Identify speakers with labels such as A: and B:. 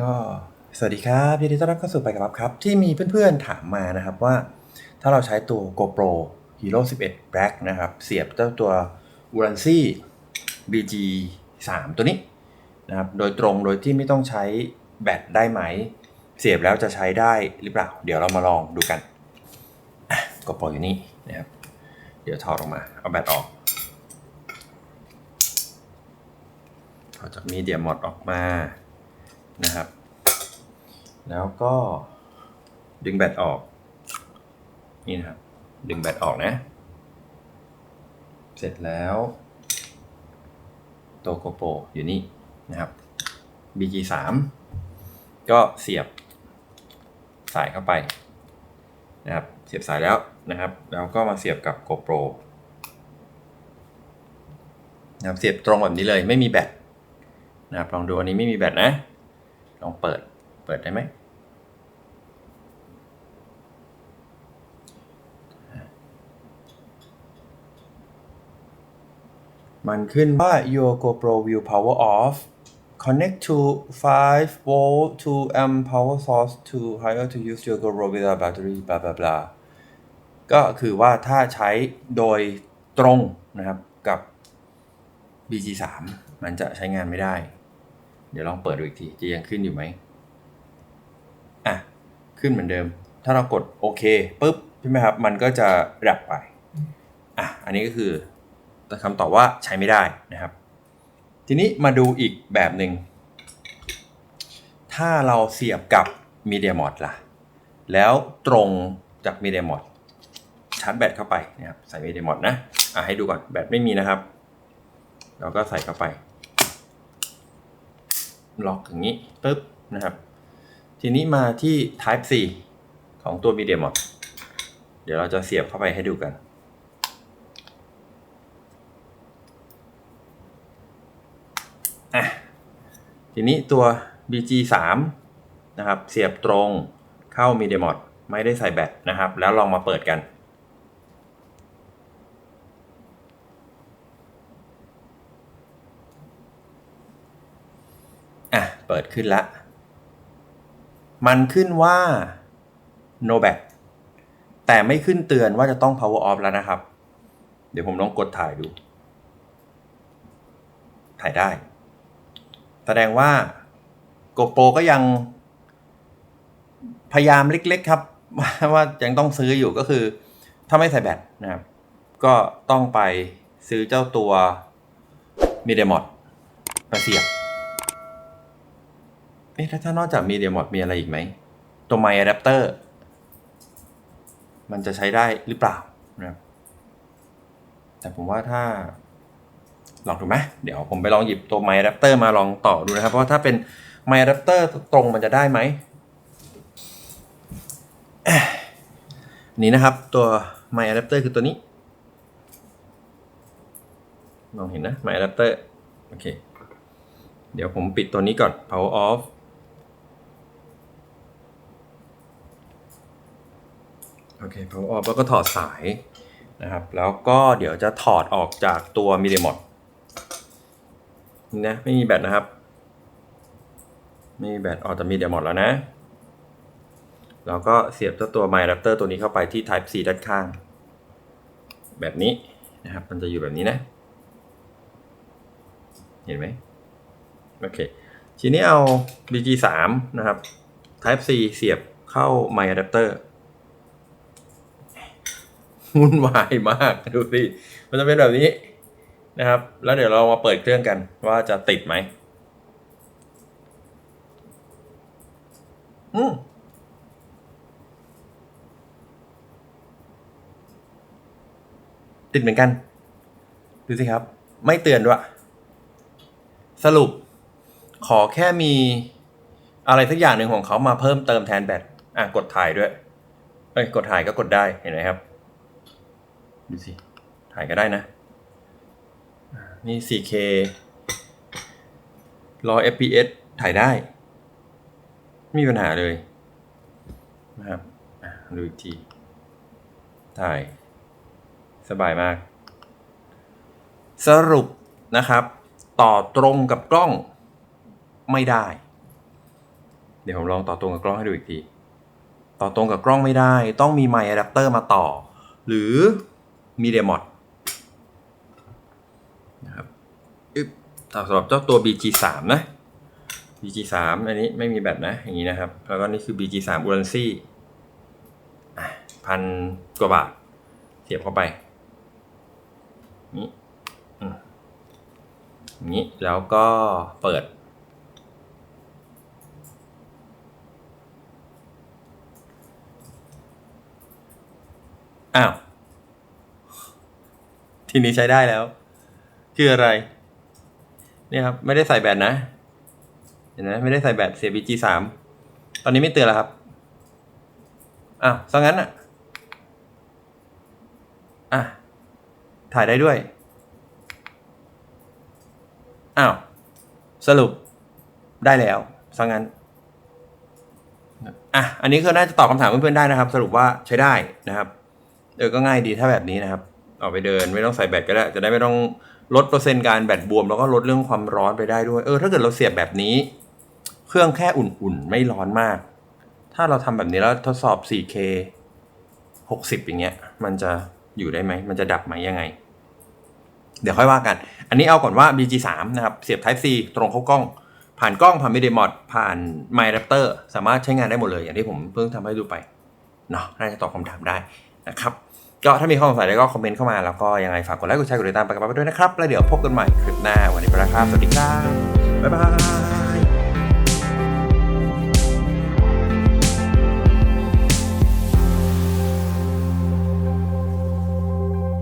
A: ก็สวัสดีครับยินดีต้อนรับเข้าสู่ไปกับรับครับ ที่มีเพื่อนๆถามมานะครับว่า ถ้าเราใช้ตัว GoPro Hero 11 Black นะครับ เสียบเจ้าตัว u r a n c y BG 3 ตัวนี้นะครับ โดยตรงโดยที่ไม่ต้องใช้แบตได้ไหม เสียบแล้วจะใช้ได้หรือเปล่า เดี๋ยวเรามาลองดูกัน GoPro อยู่นี่นะครับ เดี๋ยวถอดออกมา เอาแบตออกถอดจากมีเดียมอดออกมา นะครับ แล้วก็ดึงแบตออก นี่นะครับ ดึงแบตออกนะ เสร็จแล้ว ตัวโกโปรอยู่นี่นะครับ BG 3 ก็เสียบสายเข้าไปนะครับ เสียบสายแล้วนะครับ แล้วก็มาเสียบกับ GoPro นะครับเสียบตรงแบบนี้เลยไม่มีแบตนะครับลองดูอันนี้ไม่มีแบตนะ ลองเปิด เปิดได้ไหม มันขึ้นว่า your GoPro will power off connect to 5 volt 2 amp power source to higher to use your GoPro without battery blah blah blah ก็คือว่าถ้าใช้โดยตรงนะครับกับ BG3 มันจะใช้งานไม่ได้ เดี๋ยวลองเปิดดูอีกที จะยังขึ้นอยู่ไหมอะ ขึ้นเหมือนเดิม ถ้าเรากดโอเคปุ๊บใช่ไหมครับ มันก็จะดับไป อะ อันนี้ก็คือคำตอบว่าใช้ไม่ได้นะครับ ทีนี้มาดูอีกแบบหนึ่ง ถ้าเราเสียบกับ Media Mod ล่ะ แล้วตรงจาก Media Mod ชาร์จแบตเข้าไปนะครับ ใส่ Media Mod นะ อะให้ดูก่อน แบตไม่มีนะครับ เราก็ใส่เข้าไป ล็อกอย่างนี้ปึ๊บนะครับ ทีนี้มาที่ Type C ของตัว Media Mod เดี๋ยวเราจะเสียบเข้าไปให้ดูกัน อะ ทีนี้ตัว BG 3 นะครับ เสียบตรงเข้า Media Mod ไม่ได้ใส่แบตนะครับ แล้วลองมาเปิดกัน อะ เปิดขึ้นละ มันขึ้นว่า no back แต่ไม่ขึ้นเตือนว่าจะต้อง power off แล้วนะครับ เดี๋ยวผมลองกดถ่ายดู ถ่ายได้ แสดงว่า GoPro ก็ยัง พยายามเล็กๆครับ ว่ายังต้องซื้ออยู่ก็คือ ถ้าไม่ใส่แบตนะครับ ก็ต้องไปซื้อเจ้าตัว Media Mod มาเสียบ เอ๊ะถ้านอกจาก Media Mod มีอะไรอีกไหม ตัว My Adapter มันจะใช้ได้หรือเปล่านะครับแต่ผมว่าถ้าลองดูไหมเดี๋ยวผมไปลองหยิบตัว My Adapter มาลองต่อดูนะครับ เพราะว่าถ้าเป็น My Adapter ตรงมันจะได้ไหมนี่นะครับตัว My Adapter คือตัวนี้มองเห็นนะ My Adapter โอเค เดี๋ยวผมปิดตัวนี้ก่อน power off โอเค power off แล้วก็ถอดสายนะครับ แล้วก็เดี๋ยวจะถอดออกจากตัว media mod นี่นะไม่มีแบตนะครับ ไม่มีแบตออกจาก media mod แล้วนะ แล้วก็เสียบเจ้าตัว my adapter ตัวนี้เข้าไปที่ type C ด้านข้าง แบบนี้นะครับ มันจะอยู่แบบนี้นะ เห็นไหมโอเค ทีนี้เอา BG 3 นะครับ Type C เสียบเข้า My Adapter วุ่นวายมากดูสิมันจะเป็นแบบนี้นะครับ แล้วเดี๋ยวเรามาเปิดเครื่องกันว่าจะติดไหมอืมติดเหมือนกัน ดูสิครับ ไม่เตือนด้วย สรุป ขอแค่มีอะไรสักอย่างหนึ่งของเขามาเพิ่มเติมแทนแบตอะกดถ่ายด้วยเอ้ยกดถ่ายก็กดได้เห็นไหมครับ ดูสิ ถ่ายก็ได้นะอ่านี่ 4K 100 fps ถ่ายได้ ไม่มีปัญหาเลยนะครับดูอีกที ถ่าย สบายมาก สรุปนะครับ ต่อตรงกับกล้องไม่ได้ เดี๋ยวผมลองต่อตรงกับกล้องให้ดูอีกที ต่อตรงกับกล้องไม่ได้ ต้องมีไมค์อะแดปเตอร์มาต่อ หรือ มีเดียมอดนะครับสำหรับเจ้าตัว BG3 นะ BG3 อันนี้ไม่มีแบตนะ อย่างนี้นะครับ แล้วก็นี่คือ BG3 u l a n c y พันกว่าบาท เสียบเข้าไป นี่อย่างนี้ แล้วก็เปิด อ้าว ทีนี้ใช้ได้แล้ว คืออะไร เนี่ยครับ ไม่ได้ใส่แบตนะ เห็นไหมไม่ได้ใส่แบตเสีย BG สามตอนนี้ไม่เตือนแล้วครับอ้าวซะงั้นอะอะ ถ่ายได้ด้วย อ้าว สรุปได้แล้วซะงั้นอะ อันนี้ก็น่าจะตอบคำถามเพื่อนๆได้นะครับ สรุปว่าใช้ได้นะครับ เออ ก็ง่ายดีถ้าแบบนี้นะครับ ออกไปเดินไม่ต้องใส่แบตก็ได้ จะได้ไม่ต้องลดเปอร์เซ็นต์การแบตบวม แล้วก็ลดเรื่องความร้อนไปได้ด้วย เออ ถ้าเกิดเราเสียบแบบนี้ เครื่องแค่อุ่นๆ ไม่ร้อนมาก ถ้าเราทำแบบนี้แล้วทดสอบ 4K 60 อย่างเงี้ย มันจะอยู่ได้ไหม มันจะดับไหมยังไง เดี๋ยวค่อยว่ากัน อันนี้เอาก่อนว่า BG3 นะครับ เสียบ Type C ตรงเข้ากล้อง ผ่านกล้องผ่าน Media Mod ผ่าน My Raptor สามารถใช้งานได้หมดเลย อย่างที่ผมเพิ่งทำให้ดูไป เนาะ น่าจะตอบคำถามได้นะครับ ก็ถ้ามีข้อสงสัยก็คอมเมนต์เข้ามาแล้วก็ยังไงฝากกดไลค์กดแชร์กดติดตามไปกับเราไปด้วยนะครับ แล้วเดี๋ยวพบกันใหม่คลิปหน้าวันนี้ไปแล้วครับ สวัสดีครับ บ๊ายบาย